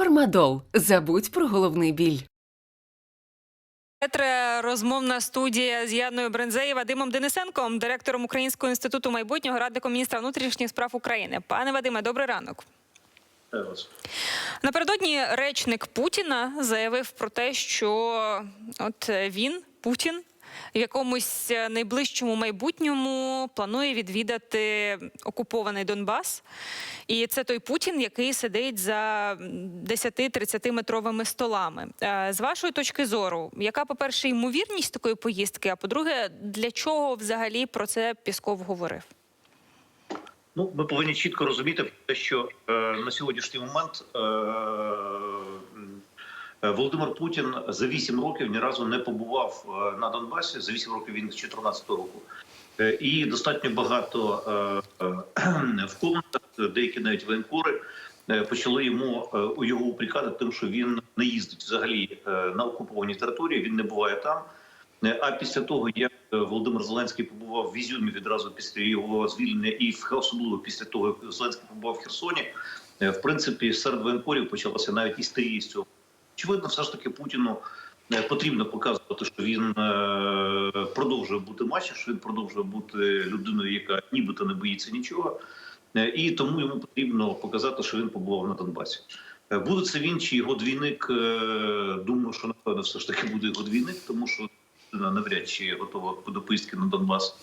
Фармадол. Забудь про головний біль. Етре розмовна студія з Яною Брензею, Вадимом Денисенком, директором Українського інституту майбутнього, радником міністра внутрішніх справ України. Пане Вадиме, добрий ранок. Напередодні речник Путіна заявив про те, що от він, Путін, в якомусь найближчому майбутньому планує відвідати окупований Донбас. І це той Путін, який сидить за 10-30 метровими столами. Е, З вашої точки зору, яка, по-перше, ймовірність такої поїздки? А по-друге, для чого взагалі про це Пісков говорив? Ну, ми повинні чітко розуміти що е, на сьогоднішній момент е, е, Володимир Путін за 8 років ні разу не побував е, на Донбасі. За 8 років він з 2014 року. Е, і достатньо багато е, е, в коментах, деякі навіть воєнкори е, почали йому е, у його упрекати тим, що він не їздить взагалі е, на окуповані території, він не буває там. Е, А після того, як е, Володимир Зеленський побував в Ізюмі відразу після його звільнення, і особливо після того, як Зеленський побував в Херсоні, е, в принципі, серед воєнкорів почалася навіть істерія з цього. Очевидно, все ж таки Путіну е, потрібно показувати, що він е, продовжує бути матчем, що він продовжує бути людиною, яка нібито не боїться нічого. Е, І тому йому потрібно показати, що він побував на Донбасі. Буде це він чи його двійник? Думаю, що напевно все ж таки буде його двійник, тому що навряд чи готова до поїздки на Донбас.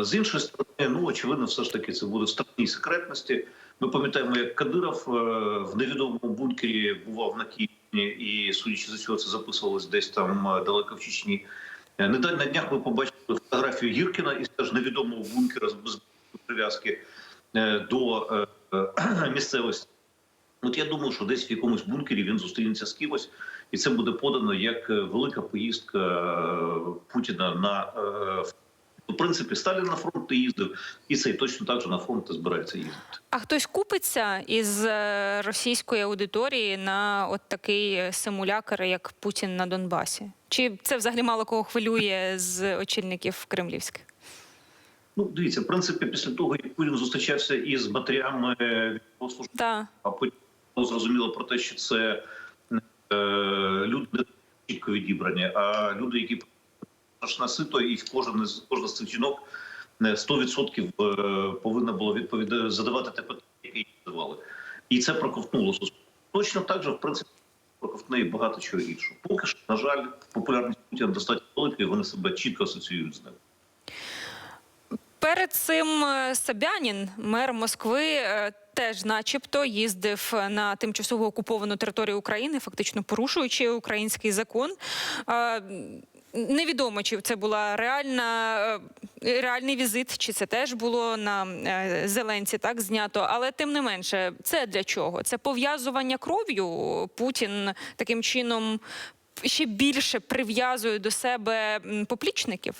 З іншої сторони, ну очевидно, все ж таки це буде в странній секретності. Ми пам'ятаємо, як Кадиров е, в невідомому бункері бував на Києві, і судячи з цього, це записувалось десь там е, далеко в Чечні. Е, Не на днях ви побачили фотографію Гіркіна із теж невідомого бункера з прив'язки до місцевості. От я думаю, що десь в якомусь бункері він зустрінеться з кимось, і це буде подано як велика поїздка Путіна на в принципі Сталін на фронт не їздив, і цей точно так же на фронт збирається їздити. А хтось купиться із е, російської аудиторії на от такий симулякр, як Путін на Донбасі? Чи це взагалі мало кого хвилює з очільників кремлівських? Ну дивіться, в принципі, після того як Путін зустрічався із матерями військового служби, Так. а потім зрозуміло про те, що це е, люди не чітко відібрані, а люди, які страшна сито, і кожен із кожна з цих жінок е, 100% е, повинна була відповідати задавати те питання, яке їй задавали. І це проковтнуло суспільство. Точно так же, в принципі, проковтне і багато чого іншого. Поки що, на жаль, популярність Путіна достатньо велика, і вони себе чітко асоціюють з ним. Перед цим е, Собянін, мер Москви, е, теж, начебто, їздив на тимчасово окуповану територію України, фактично порушуючи український закон. Невідомо, чи це була реальна е, реальний візит, чи це теж було на е, Зеленці так знято. Але тим не менше, це для чого? Це пов'язування кров'ю. Путін таким чином ще більше прив'язує до себе поплічників.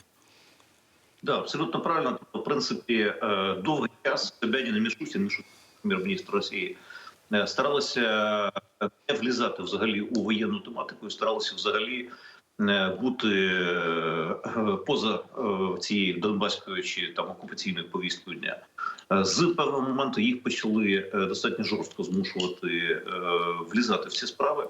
Да, абсолютно правильно. Тобто, В принципі, е, довгий час Собянин і Мішустін, Мішустін, прем'єр-міністр Росії, старалися не влізати взагалі у воєнну тематику, і старалися взагалі бути е, поза е, цією донбаською чи там окупаційною повісткою дня. Е, З певного моменту їх почали е, достатньо жорстко змушувати е, влізати в ці справи.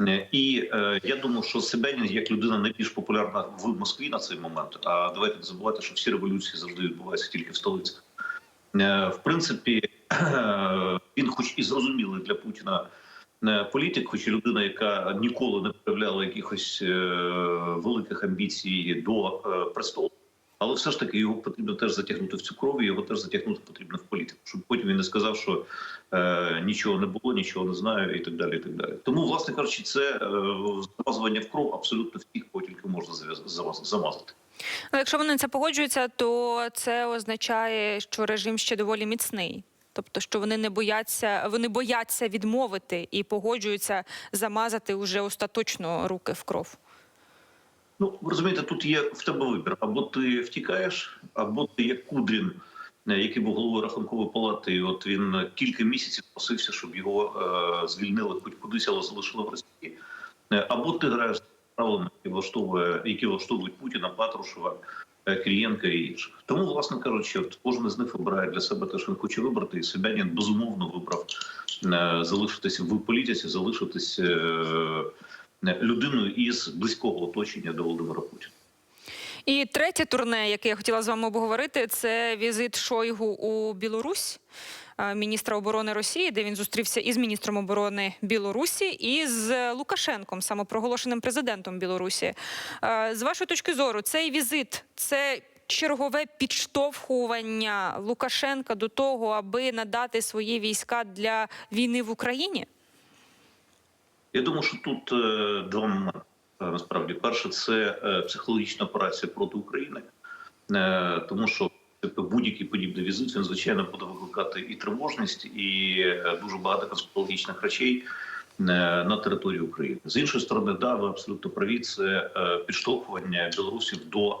Е, І е, я думаю, що Себенін як людина найбільш популярна в Москві на цей момент. А давайте не забувати, що всі революції завжди відбуваються тільки в столицях. Е, в принципі, він, хоч і зрозумілий для Путіна е, політик, хоч і людина, яка ніколи не проявляла якихось е, великих амбіцій до е, престолу. Але все ж таки його потрібно теж затягнути в цю кров, і його теж затягнути потрібно в політику, щоб потім він не сказав, що е, нічого не було, нічого не знаю, і так далі. І так далі. Тому, власне кажучи, це е, замазування в кров абсолютно всіх, кого тільки можна замазати. Ну, якщо вони це погоджуються, то це означає, що режим ще доволі міцний. Тобто, що вони не бояться, вони бояться відмовити і погоджуються замазати уже остаточно руки в кров. Ну розумієте, тут є в тебе вибір: або ти втікаєш, або ти як Кудрін, е, який був головою рахункової палати. І от він кілька місяців просився, щоб його е, звільнили хоч кудись, але залишили в Росії. Е, Або ти граєш з правилами, які влаштовує, які влаштовують Путіна, Патрушева е, Кирієнка і інших. Тому, власне кажучи, от кожен з них вибирає для себе те, що він хоче вибрати. І Собянін безумовно вибрав е, залишитися в політиці, залишитися е, людиною із близького оточення до Володимира Путіна. І третє турне, яке я хотіла з вами обговорити, це візит Шойгу у Білорусь. Е, Міністра оборони Росії, де він зустрівся із міністром оборони Білорусі і з Лукашенком, самопроголошеним президентом Білорусі. Е, З вашої точки зору, цей візит це чергове підштовхування Лукашенка до того, аби надати свої війська для війни в Україні? Я думаю, що тут е, два Насправді, перше, це психологічна операція проти України, тому що будь-який подібний візит він звичайно буде викликати і тривожність, і е, дуже багато конспірологічних речей е, на території України. З іншої сторони, да, ви абсолютно праві. Це е, підштовхування білорусів до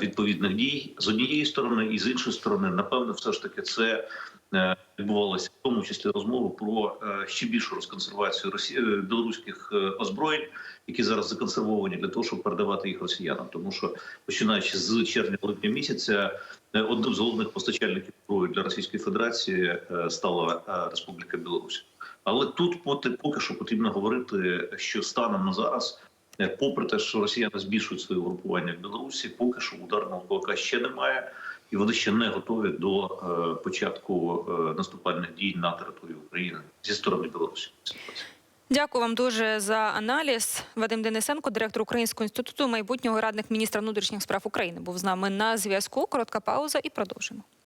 відповідних дій з однієї сторони, і з іншої сторони, напевно, все ж таки це е, відбувалося в тому числі розмови про е, ще більшу розконсервацію росі... е, білоруських озброєнь, які зараз законсервовані для того, щоб передавати їх росіянам. Тому що починаючи з червня-липня місяця, одним з головних постачальників зброї для Російської Федерації стала Республіка Білорусь. Але тут поки, що потрібно говорити, що станом на зараз. Попри те, що росіяни збільшують своє угрупування в Білорусі, поки що ударного кулака ще немає, і вони ще не готові до е, початку е, наступальних дій на території України зі сторони Білорусі. Дякую вам дуже за аналіз. Вадим Денисенко, директор Українського інституту майбутнього радник міністра внутрішніх справ України, був з нами на зв'язку. Коротка пауза і продовжимо.